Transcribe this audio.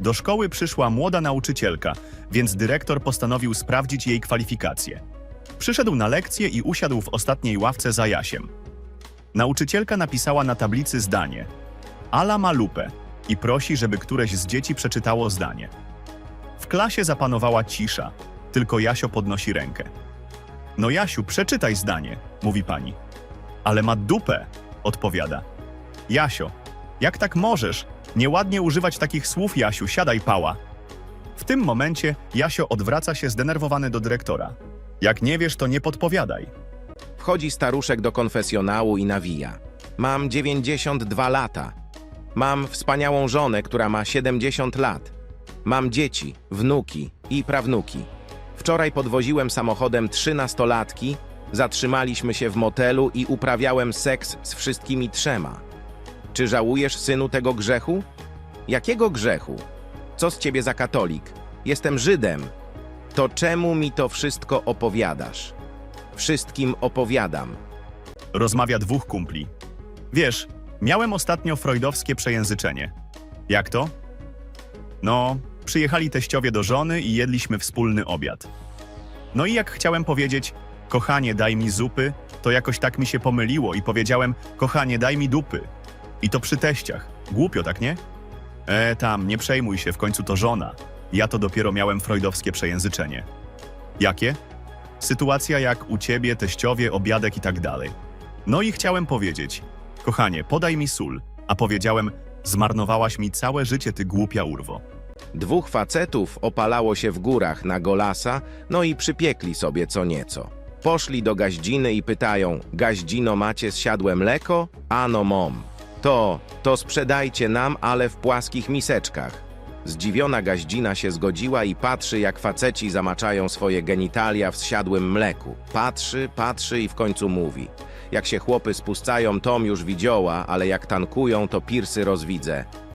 Do szkoły przyszła młoda nauczycielka, więc dyrektor postanowił sprawdzić jej kwalifikacje. Przyszedł na lekcję i usiadł w ostatniej ławce za Jasiem. Nauczycielka napisała na tablicy zdanie. Ala ma lupę i prosi, żeby któreś z dzieci przeczytało zdanie. W klasie zapanowała cisza, tylko Jasio podnosi rękę. No Jasiu, przeczytaj zdanie, mówi pani. Ale ma dupę, odpowiada. Jasio, jak tak możesz? Nieładnie używać takich słów, Jasiu, siadaj pała. W tym momencie Jasio odwraca się zdenerwowany do dyrektora. Jak nie wiesz, to nie podpowiadaj. Wchodzi staruszek do konfesjonału i nawija. Mam 92 lata. Mam wspaniałą żonę, która ma 70 lat. Mam dzieci, wnuki i prawnuki. Wczoraj podwoziłem samochodem trzy nastolatki, zatrzymaliśmy się w motelu i uprawiałem seks z wszystkimi trzema. Czy żałujesz, synu, tego grzechu? Jakiego grzechu? Co z ciebie za katolik? Jestem Żydem. To czemu mi to wszystko opowiadasz? Wszystkim opowiadam. Rozmawia dwóch kumpli. Wiesz, miałem ostatnio freudowskie przejęzyczenie. Jak to? No, przyjechali teściowie do żony i jedliśmy wspólny obiad. No i jak chciałem powiedzieć, kochanie, daj mi zupy, to jakoś tak mi się pomyliło i powiedziałem, kochanie, daj mi dupy. I to przy teściach. Głupio, tak nie? E, tam, nie przejmuj się, w końcu to żona. Ja to dopiero miałem freudowskie przejęzyczenie. Jakie? Sytuacja jak u ciebie, teściowie, obiadek i tak dalej. No i chciałem powiedzieć, kochanie, podaj mi sól, a powiedziałem, zmarnowałaś mi całe życie, ty głupia urwo. Dwóch facetów opalało się w górach na Golasa, no i przypiekli sobie co nieco. Poszli do gaździny i pytają, gaździno macie zsiadłe mleko? Ano mom. To, to sprzedajcie nam, ale w płaskich miseczkach. Zdziwiona gaździna się zgodziła i patrzy, jak faceci zamaczają swoje genitalia w zsiadłym mleku. Patrzy, patrzy i w końcu mówi. Jak się chłopy spuszczają, tom już widziała, ale jak tankują, to pirsy rozwidzę.